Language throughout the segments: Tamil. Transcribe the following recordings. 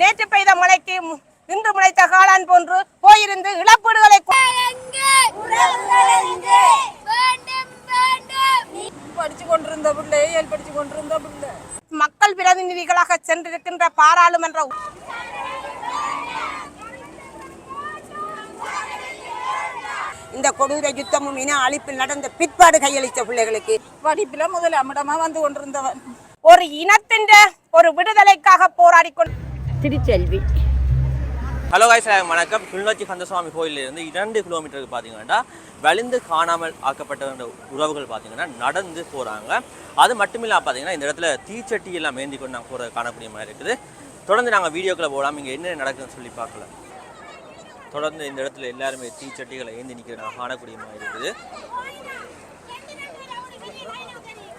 நேற்று பெய்த மழைக்கு இன்று முளைத்த காளான் போன்று போயிருந்து இழப்பீடுகளை படிச்சு கொண்டிருந்த பிள்ளை படிச்சு கொண்டிருந்த பிள்ளை. மக்கள் பிரதிநிதிகளாக சென்றிருக்கின்ற பாராளுமன்ற இந்த கொடூர யுத்தமும் இன அழிப்பில் நடந்த பிற்பாடு கையளித்த பிள்ளைகளுக்கு படிப்பில முதல் அமிடமா வந்து கொண்டிருந்தவன். ஒரு இனத்தின் ஒரு விடுதலைக்காக போராடி கொண்டு திருச்செல்வி. ஹலோ காய்ஸ் வணக்கம். கிளிநொச்சி கந்தசுவாமி கோயிலிருந்து இரண்டு கிலோமீட்டருக்கு பார்த்தீங்கன்னா வலிந்து காணாமல் ஆக்கப்பட்ட உறவுகள் பார்த்தீங்கன்னா நடந்து போகிறாங்க அது மட்டும் இல்லாமல் பார்த்தீங்கன்னா இந்த இடத்துல தீச்சட்டி எல்லாம் ஏந்தி கொண்டு நாங்கள் போகிற காணக்கூடிய மாதிரி இருக்குது. தொடர்ந்து நாங்கள் வீடியோக்களை போகலாம். இங்கே என்ன நடக்குதுன்னு சொல்லி பார்க்கலாம். தொடர்ந்து இந்த இடத்துல எல்லாருமே தீச்சட்டிகளை ஏந்தி நிற்கிற நாங்கள் காணக்கூடிய மாதிரி இருக்குது.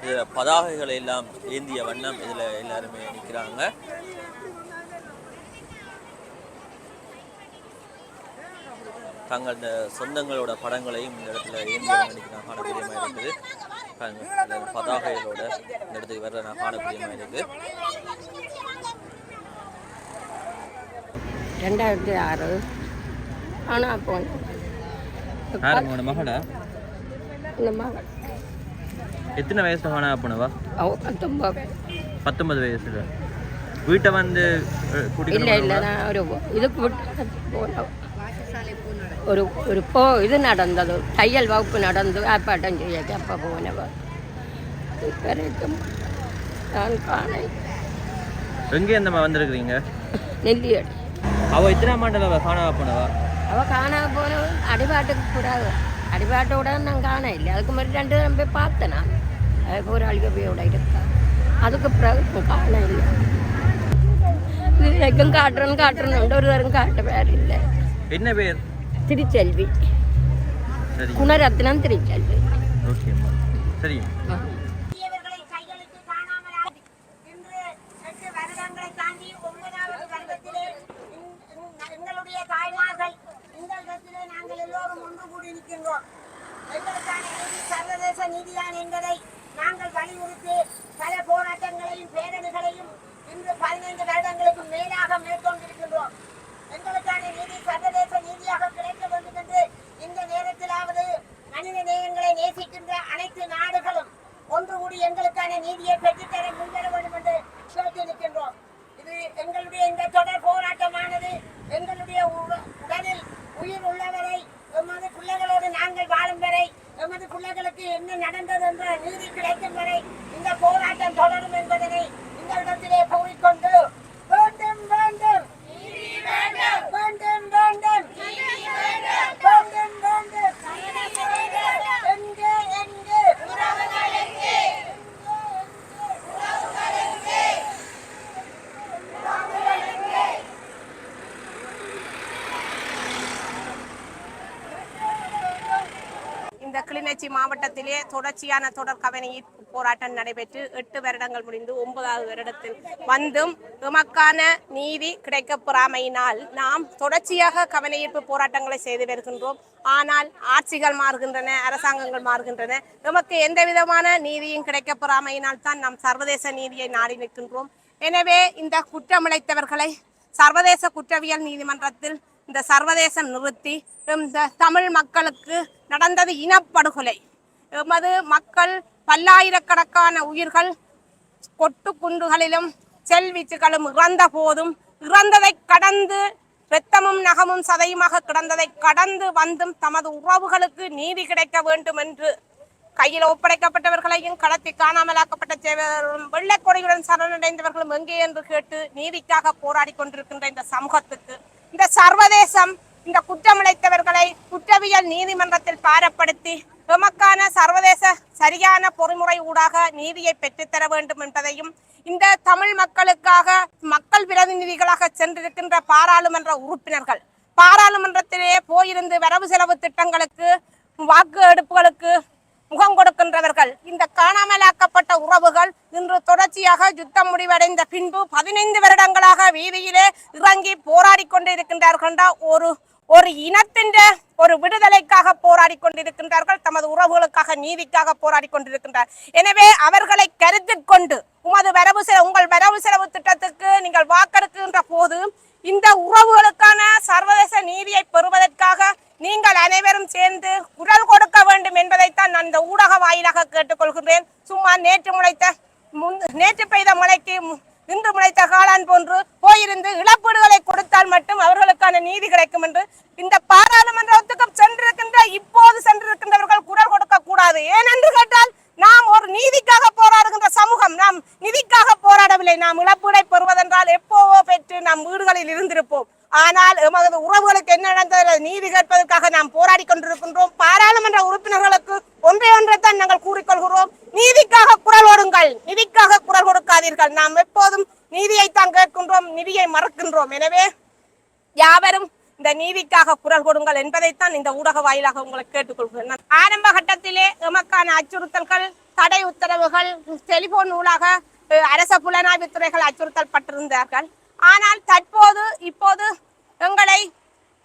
இதில் பதாகைகளை எல்லாம் ஏந்திய வண்ணம் இதில் எல்லாருமே நிற்கிறாங்க தங்கள் சொந்தங்களோட படங்களையும் இந்த இடத்துல ஏந்தி அன்னைக்கு நான் காணக்கூடிய மாதிரி இருக்குது. பதாகைகளோட இந்த இடத்துக்கு வர நான் காணக்கூடிய மாதிரி இருக்குது. ரெண்டாயிரத்தி ஆறு. ஆனால் இந்த மகள். எத்தனை வயசுல காணா போனவா அவ பத்தொம்பது பத்தொன்பது வயசுல. வீட்டை வந்து இல்லை இல்லை நான் ஒரு இதுக்கு விட்டு போனோம் ஒரு ஒரு போ இது நடந்தது தையல் வகுப்பு நடந்து ஆர்ப்பாட்டம் செய்ய அப்போ போனவ வரைக்கும் நான் காண எங்கே இந்த வந்திருக்கிறீங்க நெல்லியடி அவ எத்தனை மாண்டல காணா போனவா அவள் காணாம போன அடிபாட்டுக்கு கூடாது அடிபாட்டோட நான் காண இல்லை அதுக்கு மாதிரி ரெண்டு தரம் போய் பார்த்தேன் நான் அதுக்கு ஒரு அழுகப்பையோட இருக்கா அதுக்கு பிறகு காண இல்லை இது எங்கும் காட்டுறேன்னு காட்டுறேன்னு ஒரு தரம் காட்ட வேறு இல்லை என்ன பேர் திருச்செல்வி. குணரத்னம் திருச்செல்வி. ஓகேம்மா. சரி இவர்களை கையெழுத்து காணாமல் ஆகி, இன்று எட்டு வருடங்களை தாண்டி ஒன்பதாவது வருடத்திலே இந்- இந்- எங்களுடைய தாய்மார்கள் இந்த இடத்திலே நாங்கள் எல்லோரும் ஒன்று கூடி நிற்கின்றோம் எங்களுக்கான நீதி சர்வதேச நீதிதான் என்பதை நாங்கள் வலியுறுத்தி பல போராட்டங்களையும் பேரணிகளையும் இன்று பதினைந்து வருடங்களுக்கு மேலாக மேற்கொண்டிருக்கின்றோம் எங்களுக்கான நீதி சர்வதேச நீதியாக கிடைக்க வேண்டும் என்று இந்த நேரத்திலாவது மனித நேயங்களை நேசிக்கின்ற அனைத்து நாடுகளும் ஒன்று கூடி எங்களுக்கான நீதியை பெற்றுத்தர முன்வர வேண்டும் என்று கேட்டு நிற்கின்றோம் இது எங்களுடைய இந்த தொடர் போராட்டமானது எங்களுடைய உட- உடலில் உயிர் உள்ளவரை எமது பிள்ளைகளோடு நாங்கள் வாழும் வரை எமது பிள்ளைகளுக்கு என்ன நடந்தது என்ற நீதி கிடைக்கும் வரை இந்த போராட்டம் தொடரும் என்பதனை இந்த இடத்திலே கூறிக்கொண்டு வேண்டும் வேண்டும் வேண்டும் வேண்டும் வேண்டும் வேண்டும் எங்கே எங்கே உறவுகள் எங்கே இந்த கிளிநொச்சி மாவட்டத்திலே தொடர்ச்சியான தொடர் கவனஈர்ப்பு போராட்டம் நடைபெற்று எட்டு வருடங்கள் முடிந்து ஒன்பதாவது வருடத்தில் வந்தும் எமக்கான நீதி கிடைக்கப்பெறாமையினால் நாம் தொடர்ச்சியாக கவனஈர்ப்பு போராட்டங்களை செய்து வருகின்றோம். ஆனால் ஆட்சிகள் மாறுகின்றன அரசாங்கங்கள் மாறுகின்றன. எமக்கு எந்த விதமான நீதியும் கிடைக்கப்பெறாமையினால் தான் நாம் சர்வதேச நீதியை நாடி நிற்கின்றோம். எனவே இந்த குற்றமிழைத்தவர்களை சர்வதேச குற்றவியல் நீதிமன்றத்தில் இந்த சர்வதேசம் நிறுத்தி இந்த தமிழ் மக்களுக்கு நடந்தது இனப்படுகொலை. எமது மக்கள் பல்லாயிரக்கணக்கான உயிர்கள் கொட்டு குண்டுகளிலும் செல்வீச்சுகளும் இறந்த போதும் இறந்ததை கடந்து இரத்தமும் நகமும் சதையுமாக கிடந்ததை கடந்து வந்தும் தமது உறவுகளுக்கு நீதி கிடைக்க வேண்டும் என்று கையில் ஒப்படைக்கப்பட்டவர்களையும் கடத்தி காணாமலாக்கப்பட்ட சேவர்களும் வெள்ளக்கொடியுடன் சரணடைந்தவர்களும் எங்கே என்று கேட்டு நீதிக்காக போராடி கொண்டிருக்கின்ற இந்த சமூகத்துக்கு இந்த சர்வதேசம் இந்த குற்றமிழைத்தவர்களை குற்றவியல் நீதிமன்றத்தில் பாரப்படுத்தி எமக்கான சர்வதேச சரியான பொறிமுறை ஊடாக நீதியை பெற்றுத்தர வேண்டும் என்பதையும் இந்த தமிழ் மக்களுக்காக மக்கள் பிரதிநிதிகளாக சென்றிருக்கின்ற பாராளுமன்ற உறுப்பினர்கள் பாராளுமன்றத்திலே போயிருந்து வரவு செலவு திட்டங்களுக்கு வாக்கு எடுப்புகளுக்கு முகம் கொடுக்கின்றவர்கள். இந்த காணாமலாக்கப்பட்ட உறவுகள் இன்று தொடர்ச்சியாக யுத்தம் முடிவடைந்த பின்பு பதினைந்து வருடங்களாக வீதியிலே இறங்கி போராடி கொண்டிருக்கின்றார்கள் ஒரு ஒரு இனத்தின் ஒரு விடுதலைக்காக போராடி கொண்டிருக்கின்றார்கள். தமது உறவுகளுக்காக நீதிக்காக போராடி கொண்டிருக்கின்றார். எனவே அவர்களை கருத்தில் கொண்டு உமது வரவு செலவு உங்கள் வரவு செலவு திட்டத்துக்கு நீங்கள் வாக்கெடுக்கின்ற போது இந்த உறவுகளுக்கான சர்வதேச நீதியை பெறுவதற்காக நீங்கள் அனைவரும் சேர்ந்து குரல் கொடுக்க வேண்டும் என்பதைத்தான் நான் இந்த ஊடக வாயிலாக கேட்டுக்கொள்கின்றேன். சும்மா நேற்று முளைத்த முன் நேற்று பெய்த மழைக்கு மு- இன்று முளைத்த காளான் போன்று போயிருந்து இழப்பீடுகளை கொடுத்தால் மட்டும் அவர்களுக்கான நீதி கிடைக்கும் என்று இந்த பாராளுமன்றத்துக்கு சென்றிருக்கின்ற இப்போது சென்றிருக்கின்றவர்கள் குரல் கொடுக்க கூடாது. ஏனென்று கேட்டால் நாம் ஒரு நீதிக்காக போராடுகின்ற சமூகம். நாம் நிதிக்காக போராடவில்லை. நாம் இழப்பீடை பெறுவதென்றால் எப்போவோ பெற்று நாம் வீடுகளில் இருந்திருப்போம். ஆனால் எமது உறவுகளுக்கு என்ன நடந்தது? நீதி கேட்பதற்காக நாம் போராடி கொண்டிருக்கின்றோம். பாராளுமன்ற உறுப்பினர்களுக்கு ஒன்றை ஒன்றைத்தான் நாங்கள் கூறிக்கொள்கிறோம். நீதிக்காக குரல் ஓடுங்கள். நிதிக்காக குரல் கொடுக்காதீர்கள். நாம் எப்போதும் நீதியைத்தான் கேட்கின்றோம் நிதியை மறக்கின்றோம். எனவே யாவரும் இந்த நீதிக்காக குரல் கொடுங்கள் என்பதைத்தான் இந்த ஊடக வாயிலாக உங்களை கேட்டுக்கொள்கிறேன். ஆரம்ப கட்டத்திலே எமக்கான அச்சுறுத்தல்கள் தடை உத்தரவுகள் டெலிபோன் நூலாக அரச புலனாய்வு துறைகள் அச்சுறுத்தல் பட்டிருந்தார்கள். ஆனால் தற்போது இப்போது எங்களை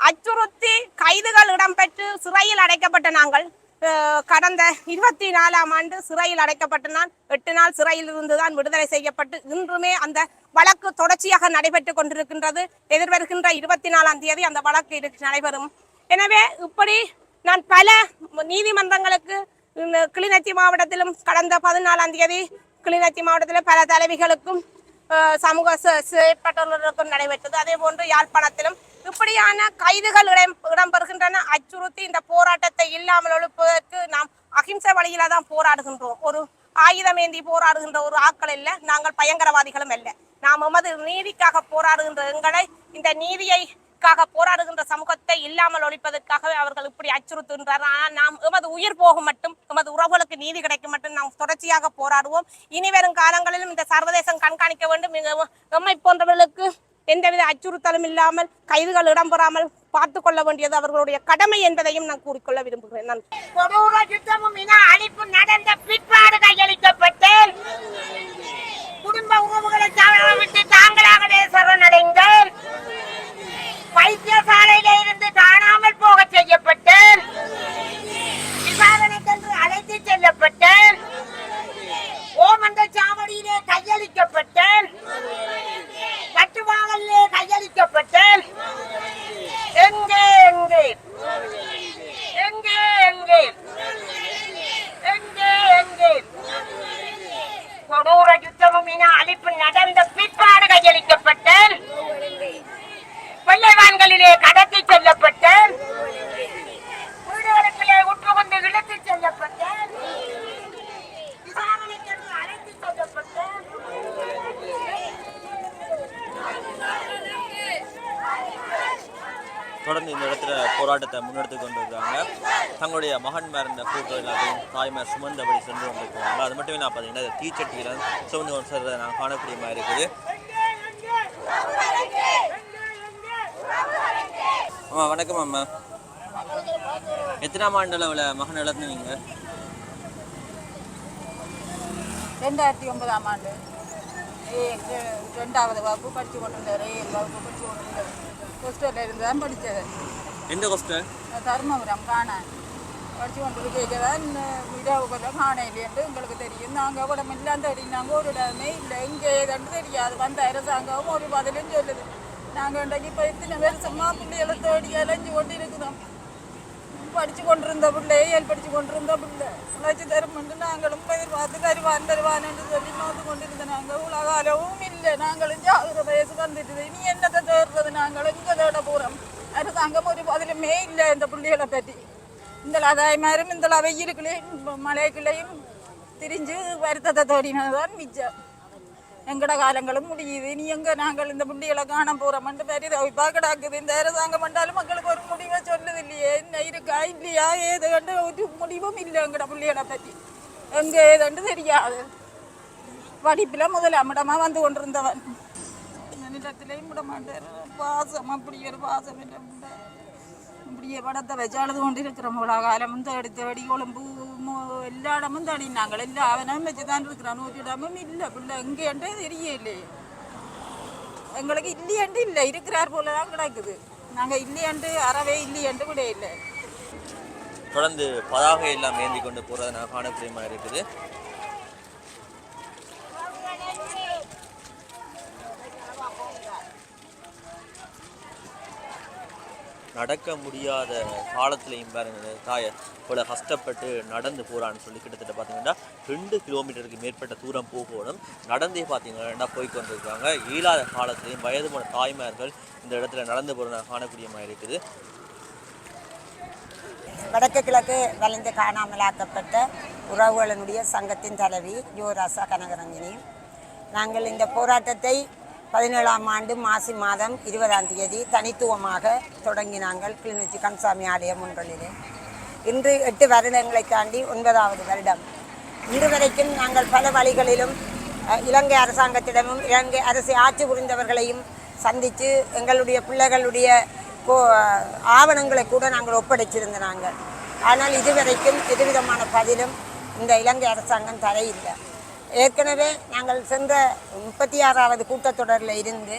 அச்சுறுத்தி கைதுகள் இடம்பெற்று சிறையில் அடைக்கப்பட்ட நாங்கள் கடந்த இருபத்தி நாலாம் ஆண்டு சிறையில் அடைக்கப்பட்ட நான் எட்டு நாள் சிறையில் இருந்துதான் விடுதலை செய்யப்பட்டு இன்றுமே அந்த வழக்கு தொடர்ச்சியாக நடைபெற்று கொண்டிருக்கின்றது. எதிர்வருகின்ற இருபத்தி நாலாம் தேதி அந்த வழக்கு இருக்கு- நடைபெறும். எனவே இப்படி நான் பல நீதிமன்றங்களுக்கு இந்த கிளிநொச்சி மாவட்டத்திலும் கடந்த பதினாலாம் தேதி கிளிநொச்சி மாவட்டத்தில் பல தலைவிகளுக்கும் சமூக சே- செயற்பட்டவர்களுக்கும் நடைபெற்றது. அதே போன்று யாழ்ப்பாணத்திலும் இப்படியான கைதுகள் இடம் இடம்பெறுகின்றன. அச்சுறுத்தி இந்த போராட்டத்தை இல்லாமல் ஒழிப்பதற்கு நாம் அகிம்சை வழியில தான் போராடுகின்றோம். ஒரு ஆயுதம் ஏந்தி போராடுகின்ற ஒரு ஆட்கள் இல்லை. நாங்கள் பயங்கரவாதிகளும் அல்ல. நாம் எமது நீதிக்காக போராடுகின்ற எங்களை இந்த நீதியை நீதியைக்காக போராடுகின்ற சமூகத்தை இல்லாமல் ஒழிப்பதற்காகவே அவர்கள் இப்படி அச்சுறுத்துகின்றனர் ஆனால் நாம் எமது உயிர் போகும் மட்டும் எமது உறவுகளுக்கு நீதி கிடைக்கும் மட்டும் நாம் தொடர்ச்சியாக போராடுவோம். இனி வரும் காலங்களிலும் இந்த சர்வதேசம் கண்காணிக்க வேண்டும். எம்மை போன்றவர்களுக்கு எந்தவித அச்சுறுத்தலும் இல்லாமல் கைதுகள் இடம்பெறாமல் பார்த்து கொள்ள வேண்டியது அவர்களுடைய கடமை என்பதையும் நான் கூறிக்கொள்ள விரும்புகிறேன். நான் கொடூர யுத்தமும் இன அழிப்பு நடந்த பிற்பாடு கையளிக்கப்பட்டு குடும்ப உறவுகளை விட்டு தாங்களாகவே சரணடைந்து வைத்தியசாலையில இருந்து காணாமல் போக செய்யப்பட்டு விசாரணைக்கென்று அழைத்து செல்லப்பட்டு ஓமந்த சாவடியிலே கையளிக்கப்பட்டு கட்டுவாகலே கையளிக்கப்பட்டு எங்கே எங்கே எங்கே எங்கே எங்கே எங்கே கொடூர யுத்தமும் இன அழிப்பு நடந்த பிற்பாடு கையளிக்கப்பட்ட வெள்ளைவான்களிலே கடத்தி செல்லப்பட்ட வீடுகளுக்குள்ளே உட்புகுந்து இழுத்துச் செல்லப்பட்ட விசாரணைக்கென்று அழைத்துச் செல்லப்பட்ட தொடர்ந்து இந்த இடத்துல போராட்டத்தை முன்னெடுத்து கொண்டு இருக்காங்க தங்களுடைய மகன்மார் இந்த ஃபோட்டோ தாய்மார் சுமந்தபடி சென்று கொண்டிருக்கிறாங்க அது மட்டும் இல்லாமல் பார்த்தீங்கன்னா தீச்சட்டியில் சுமந்து கொண்டு செல்றதை நான் காணக்கூடிய மாதிரி இருக்குது. அம்மா வணக்கம் அம்மா. எத்தனாம் ஆண்டு அளவில் மகன் இழந்தீங்க ரெண்டாயிரத்தி ஒன்பதாம் ஆண்டு. ரெண்டாவது வகுப்பு படித்து கொண்டிருந்தார். வகுப்பு படித்து கொண்டிருந்தார். ஹோஸ்டலில் இருந்து தான் படித்தது எந்த ஹாஸ்டல் தர்மபுரம் காண படித்து கொண்டு கேட்கதான் இரவு கொஞ்சம் காண இல்லையென்று எங்களுக்கு தெரியும் நாங்கள் உடம்பு எல்லாம் தேடி நாங்கள் ஒரு இடமே இல்லை இங்கே ஏதாண்டு தெரியாது வந்த அரசாங்கம் ஒரு பதிலும் சொல்லுது நாங்கள் இன்றைக்கு இப்போ இத்தனை வருஷமா பிள்ளைகளை தேடி அலைஞ்சு கொண்டு இருக்கிறோம் படித்து கொண்டிருந்த பிள்ளை ஏழு படித்து கொண்டிருந்த பிள்ளை உழைச்சி தருமென்று நாங்களும் எதிர்பார்த்து தருவான் தருவான் சொல்லி நோத்து கொண்டிருந்த நாங்கள் உலகாலவும் இல்லை நாங்களும் ஜாகிர வயசு வந்துட்டு இனி என்னத்தை தேடுறது நாங்கள் இங்கே தேட போகிறோம் அரசாங்கம் ஒரு பதிலுமே இல்லை இந்த பிள்ளைகளை பற்றி இந்த அதாயமாரும் இந்த வெயிலுக்குள்ளேயும் மழைக்குள்ளேயும் திரிஞ்சு வருத்தத்தை தோடினதான் மிச்சம். எங்கட காலங்களும் முடியுது. இனி எங்க நாங்கள் இந்த முண்டிகளை காண போறோம்னு பெரிய கிடக்குது இந்த அரசாங்கம் பண்ணாலும் மக்களுக்கு ஒரு முடிவை சொல்லுது இல்லையே என்ன இருக்கா இல்லையா ஏது கண்டு ஒரு முடிவும் இல்லை எங்கட பிள்ளைகளை பற்றி. எங்க ஏதுன்னு தெரியாது. படிப்பில் முதலாமிடமா வந்து கொண்டிருந்தவன். நிலத்திலையும் விட மாட்டார் பாசம் அப்படி ஒரு பாசம் என்ன பிள்ளை. இப்படியே படத்தை வச்சு அழுது கொண்டு இருக்கிறோம் காலமும் தேடி தேடி கொழும்பு எல்லா இடமும் தேடி நாங்கள் எல்லா அவனும் வச்சு தான் இருக்கிறோம். ஒரு இடமும் இல்லை பிள்ளை. எங்கேன்றே தெரியலையே எங்களுக்கு இல்லையண்டு இல்லை. இருக்கிறார் போல தான் கிடக்குது நாங்கள் இல்லையண்டு அறவே இல்லையண்டு கூட இல்லை. தொடர்ந்து பதாகை எல்லாம் ஏந்தி கொண்டு போகிறத நான் காணக்கூடியமா இருக்குது. நடக்க முடியாத காலத்துலையும் பாருங்கள் தாய இவ்வளோ கஷ்டப்பட்டு நடந்து போகிறான்னு சொல்லி கிட்டத்தட்ட பார்த்தீங்கன்னா ரெண்டு கிலோமீட்டருக்கு மேற்பட்ட தூரம் போகணும். நடந்தே பார்த்தீங்கன்னா போய் கொண்டிருக்காங்க இயலாத காலத்துலையும் வயது போன தாய்மார்கள் இந்த இடத்துல நடந்து போகிறத காணக்கூடிய மாதிரி இருக்குது. வடக்கு கிழக்கு வளைந்து காணாமலாக்கப்பட்ட உறவுகளினுடைய சங்கத்தின் தலைவி யுவராசா கனகரஞ்சினி. நாங்கள் இந்த போராட்டத்தை பதினேழாம் ஆண்டு மாசி மாதம் இருபதாம் தேதி தனித்துவமாக தொடங்கி நாங்கள் கிளிநொச்சி கன்சாமி ஆலயம் ஒன்றிலே. இன்று எட்டு வருடங்களை தாண்டி ஒன்பதாவது வருடம். இன்று வரைக்கும் நாங்கள் பல வழிகளிலும் இலங்கை அரசாங்கத்திடமும் இலங்கை அரசை ஆட்சி புரிந்தவர்களையும் சந்தித்து எங்களுடைய பிள்ளைகளுடைய கோ ஆவணங்களை கூட நாங்கள் ஒப்படைச்சிருந்த நாங்கள். ஆனால் இதுவரைக்கும் எதுவிதமான பதிலும் இந்த இலங்கை அரசாங்கம் தரையில்லை. ஏற்கனவே நாங்கள் சென்ற முப்பத்தி ஆறாவது கூட்டத்தொடரில் இருந்து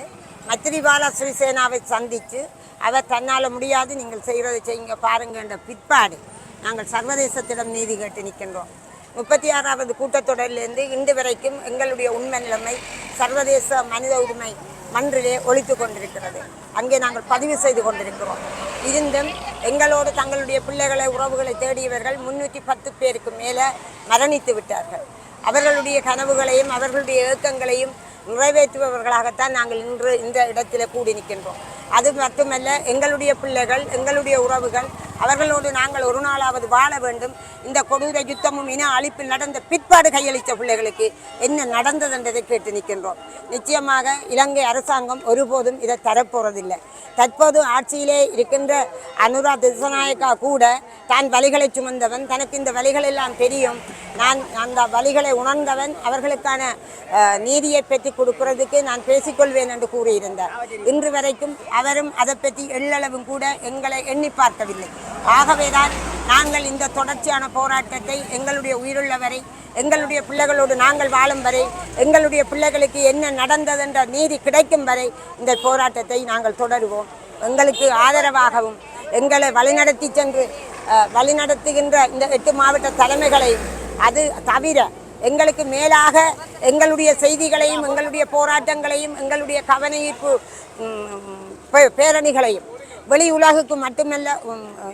மத்திரிபால சிறிசேனாவை சந்தித்து அவர் தன்னால் முடியாது நீங்கள் செய்கிறதை செய்யுங்க பாருங்கள் என்ற பிற்பாடு நாங்கள் சர்வதேசத்திடம் நீதி கேட்டு நிற்கின்றோம். முப்பத்தி ஆறாவது கூட்டத்தொடரிலிருந்து இன்று வரைக்கும் எங்களுடைய உண்மை நிலைமை சர்வதேச மனித உரிமை மன்றிலே ஒழித்து கொண்டிருக்கிறது. அங்கே நாங்கள் பதிவு செய்து கொண்டிருக்கிறோம். இருந்தும் எங்களோடு தங்களுடைய பிள்ளைகளை உறவுகளை தேடியவர்கள் முன்னூற்றி பத்து பேருக்கு மேலே மரணித்து விட்டார்கள். அவர்களுடைய கனவுகளையும் அவர்களுடைய ஏக்கங்களையும் நிறைவேற்றுபவர்களாகத்தான் நாங்கள் இன்று இந்த இடத்தில் கூடி நிற்கின்றோம். அது மட்டுமல்ல எங்களுடைய பிள்ளைகள் எங்களுடைய உறவுகள் அவர்களோடு நாங்கள் ஒரு நாளாவது வாழ வேண்டும். இந்த கொடூர யுத்தமும் இன அழிப்பில் நடந்த பிற்பாடு கையளித்த பிள்ளைகளுக்கு என்ன நடந்தது என்றதை கேட்டு நிற்கின்றோம். நிச்சயமாக இலங்கை அரசாங்கம் ஒருபோதும் இதை தரப்போறதில்லை. தற்போது ஆட்சியிலே இருக்கின்ற அனுரா திசநாயக்கா கூட தான் வழிகளை சுமந்தவன். தனக்கு இந்த வழிகள் எல்லாம் தெரியும். நான் அந்த வழிகளை உணர்ந்தவன். அவர்களுக்கான நீதியை பற்றி கொடுக்கிறதுக்கு நான் பேசிக்கொள்வேன் என்று கூறியிருந்தார். இன்று வரைக்கும் அவரும் அதை பற்றி எள்ளளவும் கூட எங்களை எண்ணி பார்க்கவில்லை. ஆகவேதான் நாங்கள் இந்த தொடர்ச்சியான போராட்டத்தை எங்களுடைய உயிருள்ள வரை எங்களுடைய பிள்ளைகளோடு நாங்கள் வாழும் வரை எங்களுடைய பிள்ளைகளுக்கு என்ன நடந்ததென்ற நீதி கிடைக்கும் வரை இந்த போராட்டத்தை நாங்கள் தொடருவோம். எங்களுக்கு ஆதரவாகவும் எங்களை வழிநடத்தி சென்று வழிநடத்துகின்ற இந்த எட்டு மாவட்ட தலைமைகளை அது தவிர எங்களுக்கு மேலாக எங்களுடைய செய்திகளையும் எங்களுடைய போராட்டங்களையும் எங்களுடைய கவனஈர்ப்பு பே- பேரணிகளையும் வெளி உலகுக்கு மட்டுமல்ல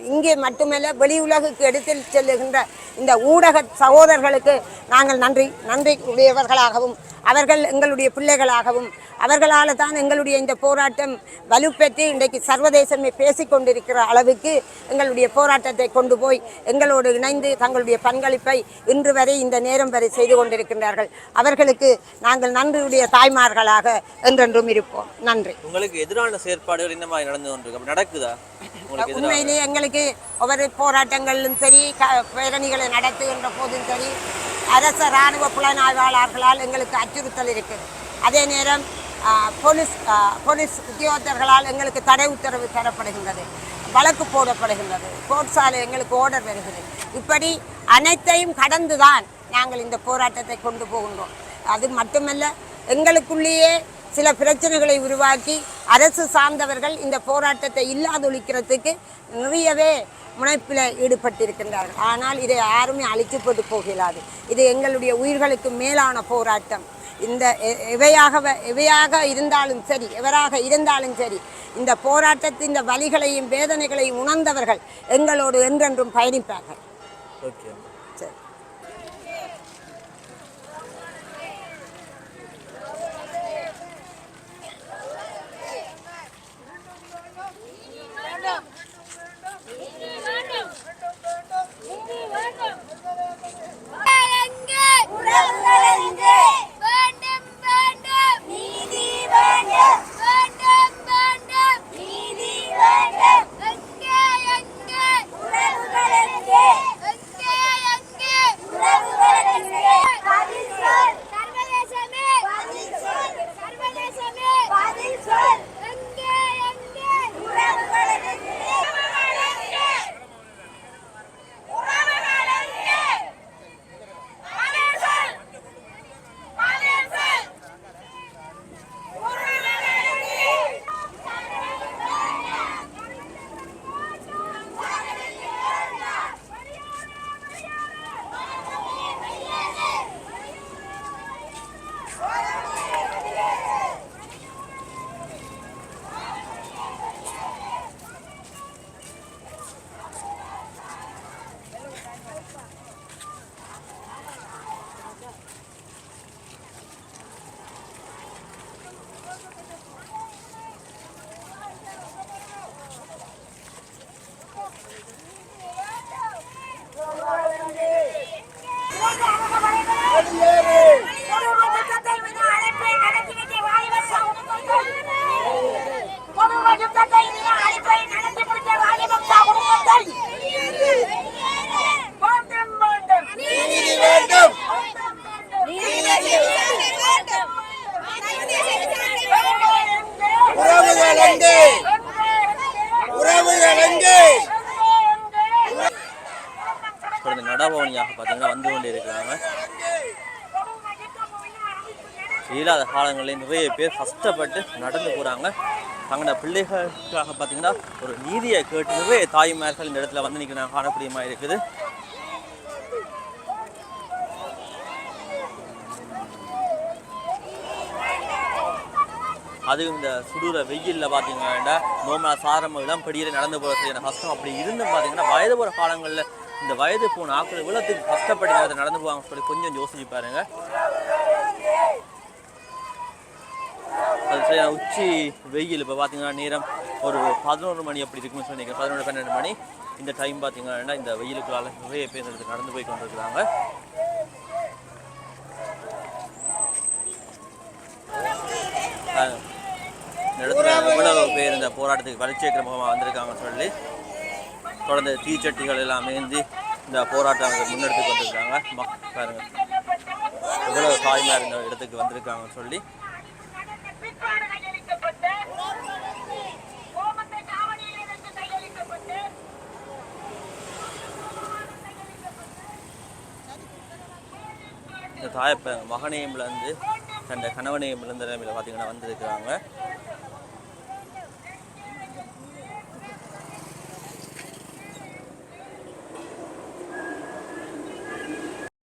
இங்கே மட்டுமல்ல வெளி உலகுக்கு எடுத்து செல்லுகின்ற இந்த ஊடக சகோதரர்களுக்கு நாங்கள் நன்றி நன்றி உடையவர்களாகவும் அவர்கள் எங்களுடைய பிள்ளைகளாகவும் அவர்களால் தான் எங்களுடைய இந்த போராட்டம் வலுப்பெற்று இன்றைக்கு சர்வதேசமே பேசிக்கொண்டிருக்கிற அளவுக்கு எங்களுடைய போராட்டத்தை கொண்டு போய் எங்களோடு இணைந்து தங்களுடைய பங்களிப்பை இன்று வரை இந்த நேரம் வரை செய்து கொண்டிருக்கின்றார்கள். அவர்களுக்கு நாங்கள் நன்றியுடைய தாய்மார்களாக என்றென்றும் இருப்போம். நன்றி. உங்களுக்கு எதிரான செயற்பாடுகள் இந்த மாதிரி நடந்து கொண்டிருக்கு. நடக்குதா? உண்மையிலேயே எங்களுக்கு ஒவ்வொரு போராட்டங்களிலும் சரி பேரணிகளை நடத்துகின்ற போதும் சரி அரச இராணுவ புலனாய்வாளர்களால் எங்களுக்கு அச்சுறுத்தல் இருக்குது அதே நேரம் போலீஸ் போலீஸ் உத்தியோகத்தர்களால் எங்களுக்கு தடை உத்தரவு தரப்படுகின்றது. வழக்கு போடப்படுகின்றது. கோர்ட் சாலை எங்களுக்கு ஓர்டர் வருகிறது. இப்படி அனைத்தையும் கடந்துதான் நாங்கள் இந்த போராட்டத்தை கொண்டு போகின்றோம். அது மட்டுமல்ல எங்களுக்குள்ளேயே சில பிரச்சனைகளை உருவாக்கி அரசு சார்ந்தவர்கள் இந்த போராட்டத்தை இல்லாதொழிக்கிறதுக்கு நிறையவே முனைப்பில் ஈடுபட்டிருக்கின்றார்கள். ஆனால் இதை யாருமே அழித்து போட்டு போகலாது. இது எங்களுடைய உயிர்களுக்கு மேலான போராட்டம். இந்த எ- எவையாக எவையாக இருந்தாலும் சரி எவராக இருந்தாலும் சரி இந்த போராட்டத்தின் இந்த வலிகளையும் வேதனைகளையும் உணர்ந்தவர்கள் எங்களோடு என்றென்றும் பயணிப்பார்கள். ஓகே. எங்கே உறவுகள் எங்கே நடபவனியாக பார்த்தீங்கன்னா வந்து கொண்டே இருக்கிறாங்க இல்லாத காலங்களில் நிறைய பேர் கஷ்டப்பட்டு நடந்து போகிறாங்க தங்களோட பிள்ளைகளுக்காக பார்த்தீங்கன்னா ஒரு நீதியை கேட்டு நிறைய தாய்மார்கள் இந்த இடத்துல வந்து நிற்கிறாங்க. காணக்கூடியமாக இருக்குது. அதுவும் இந்த சுடுற வெயிலில் பார்த்தீங்கன்னா நோமலா சாரம் இளம் படியில் நடந்து போகிற சரியான கஷ்டம். அப்படி இருந்தும் பார்த்தீங்கன்னா வயது போகிற காலங்களில் இந்த வயது போன ஆட்கள் இவ்வளோத்துக்கு கஷ்டப்பட்டு நேரத்தை நடந்து போவாங்க சொல்லி கொஞ்சம் யோசிச்சு பாருங்க. அது சரியான உச்சி வெயில். இப்போ பார்த்தீங்கன்னா நேரம் ஒரு பதினொரு மணி அப்படி இருக்குன்னு சொல்லி பதினொன்று பன்னெண்டு மணி. இந்த டைம் பார்த்தீங்கன்னா இந்த வெயிலுக்குள்ளால நிறைய பேர் இந்த நடந்து போய் கொண்டிருக்கிறாங்க. இடத்துல எவ்வளவு பேர் இந்த போராட்டத்துக்கு வலிச்சேக்கிற முகமாக வந்திருக்காங்கன்னு சொல்லி தொடர்ந்து தீச்சட்டிகள் எல்லாம் ஏந்தி இந்த போராட்டம் முன்னெடுத்து கொண்டிருக்காங்க. பாருங்க. எவ்வளவு தாய்மார் இந்த இடத்துக்கு வந்திருக்காங்கன்னு சொல்லி. இந்த தாயப்ப மகனையும் இழந்து தன் கணவனையும் இழந்த நிலைமையில் பார்த்தீங்கன்னா வந்திருக்கிறாங்க.